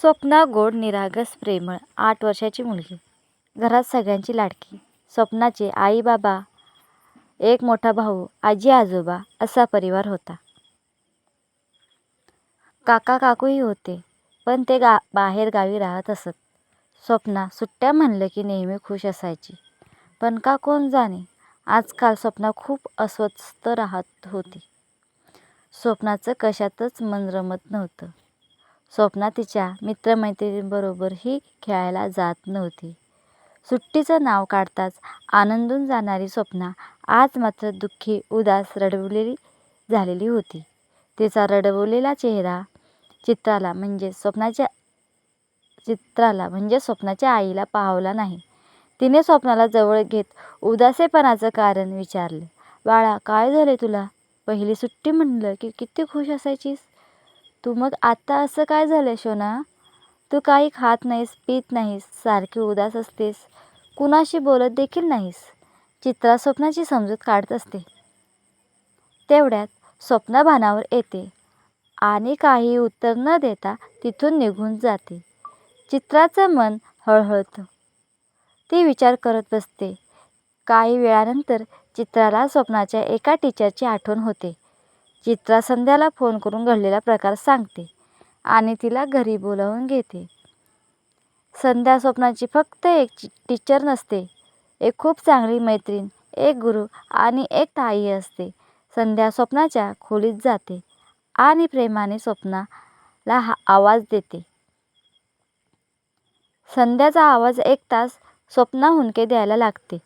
स्वप्ना गोड निरागस प्रेमळ आठ वर्षाची मुलगी. घरात सगळ्यांची लाडकी. स्वप्नाचे आई बाबा एक मोठा भाऊ आजी आजोबा असा परिवार होता. काका काकूही होते पण ते गा बाहेर गावी राहत असत. स्वप्ना सुट्ट्या म्हणलं की नेहमी खुश असायची. पण का कोण जाणे? आजकाल स्वप्ना खूप अस्वस्थ राहत होती. स्वप्नाचं कशातच मन रमत नव्हतं. स्वप्ना तिच्या मित्रमैत्रिणींबरोबरही खेळायला जात नव्हती. सुट्टीचं नाव काढताच आनंदून जाणारी स्वप्ना आज मात्र दुःखी उदास रडवलेली झालेली होती. तिचा रडवलेला चेहरा चित्राला म्हणजे स्वप्नाच्या चित्राला म्हणजे स्वप्नाच्या आईला पाहवला नाही. तिने स्वप्नाला जवळ घेत उदासेपणाचं कारण विचारलं. बाळा काय झाले तुला? पहिली सुट्टी म्हणलं की किती खुश असायचीस? तू मग आत्ता असं काय झालं शोना? तू काही खात नाहीस पीत नाहीस सारखी उदास असतेस. कुणाशी बोलत देखील नाहीस. चित्रा स्वप्नाची समजूत काढत असते. तेवढ्यात स्वप्न भानावर येते. आणि काही उत्तर न देता तिथून निघून जाते. चित्राचं मन हळहळतं. ती विचार करत बसते. काही वेळानंतर चित्राला स्वप्नाच्या एका टीचरची आठवण होते. चित्रा संध्याला फोन करून घडलेला प्रकार सांगते आणि तिला घरी बोलावून घेते. संध्या स्वप्नाची फक्त एक टीचर नसते. एक खूप चांगली मैत्रीण एक गुरु आणि एक ताई असते. संध्या स्वप्नाच्या खोलीत जाते आणि प्रेमाने स्वप्नाला हा आवाज देते. संध्याचा आवाज ऐकताच स्वप्ना हुंके द्यायला लागते.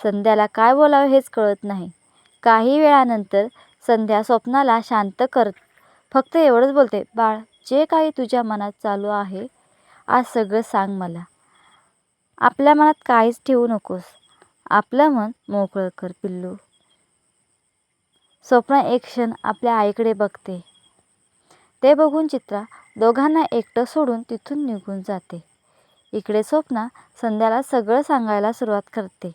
संध्याला काय बोलावं हेच कळत नाही. काही वेळानंतर संध्या स्वप्नाला शांत करत फक्त एवढंच बोलते बाळ जे काही तुझ्या मनात चालू आहे आज सगळं सांग मला. आपल्या मनात काहीच ठेवू नकोस. आपलं मन मोकळं कर पिल्लू. स्वप्न एक क्षण आपल्या आईकडे बघते. ते बघून चित्रा दोघांना एकटं सोडून तिथून निघून जाते. इकडे स्वप्ना संध्याला सगळं सांगायला सुरुवात करते.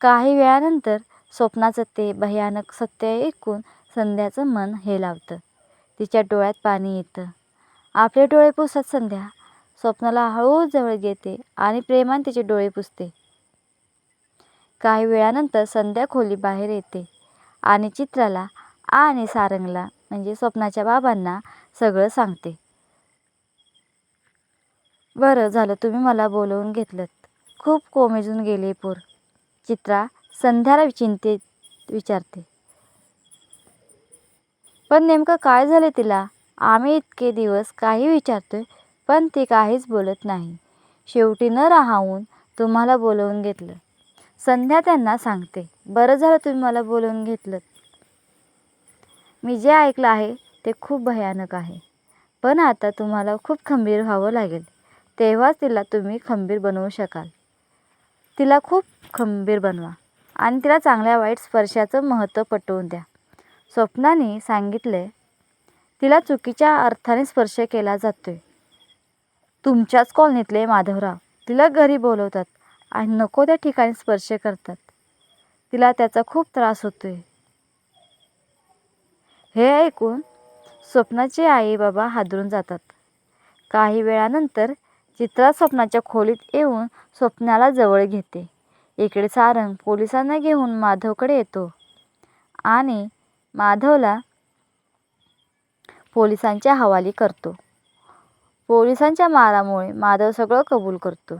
काही वेळानंतर स्वप्नाचं ते भयानक सत्य ऐकून संध्याचं मन हे लावतं. तिच्या डोळ्यात पाणी येतं. आपले डोळे पुसत संध्या. स्वप्नाला हळूहळू जवळ घेते आणि प्रेमाने तिचे डोळे पुसते. काही वेळानंतर संध्या खोली बाहेर येते आणि चित्राला आणि सारंगला म्हणजे स्वप्नाच्या बाबांना सगळं सांगते. बरं झालं तुम्ही मला बोलवून घेतलं खूप कोमेजून गेले पोर. चित्रा संध्याला चिंते विचारते. पण नेमकं काय झालं तिला? आम्ही इतके दिवस काही विचारतोय पण ती काहीच बोलत नाही. शेवटी न राहावून तुम्हाला बोलवून घेतलं. संध्या त्यांना सांगते बरं झालं तुम्ही मला बोलवून घेतलं. मी जे ऐकलं आहे ते खूप भयानक आहे. पण आता तुम्हाला खूप खंबीर व्हावं लागेल. तेव्हाच तिला तुम्ही खंबीर बनवू शकाल. तिला खूप खंबीर बनवा. आणि तिला चांगल्या वाईट स्पर्शाचं महत्त्व पटवून द्या. स्वप्नाने सांगितले तिला चुकीच्या अर्थाने स्पर्श केला जातो आहे तुमच्याच कॉलनीतले माधवराव तिला घरी बोलवतात आणि नको त्या ठिकाणी स्पर्श करतात. तिला त्याचा खूप त्रास होतो आहे हे ऐकून स्वप्नाचे आई बाबा हादरून जातात. काही वेळानंतर चित्रा स्वप्नाच्या खोलीत येऊन स्वप्नाला जवळ घेते. इकडे सारंग पोलिसांना घेऊन माधवकडे येतो. आणि माधवला पोलिसांच्या हवाली करतो. पोलिसांच्या मारामुळे माधव सगळं कबूल करतो.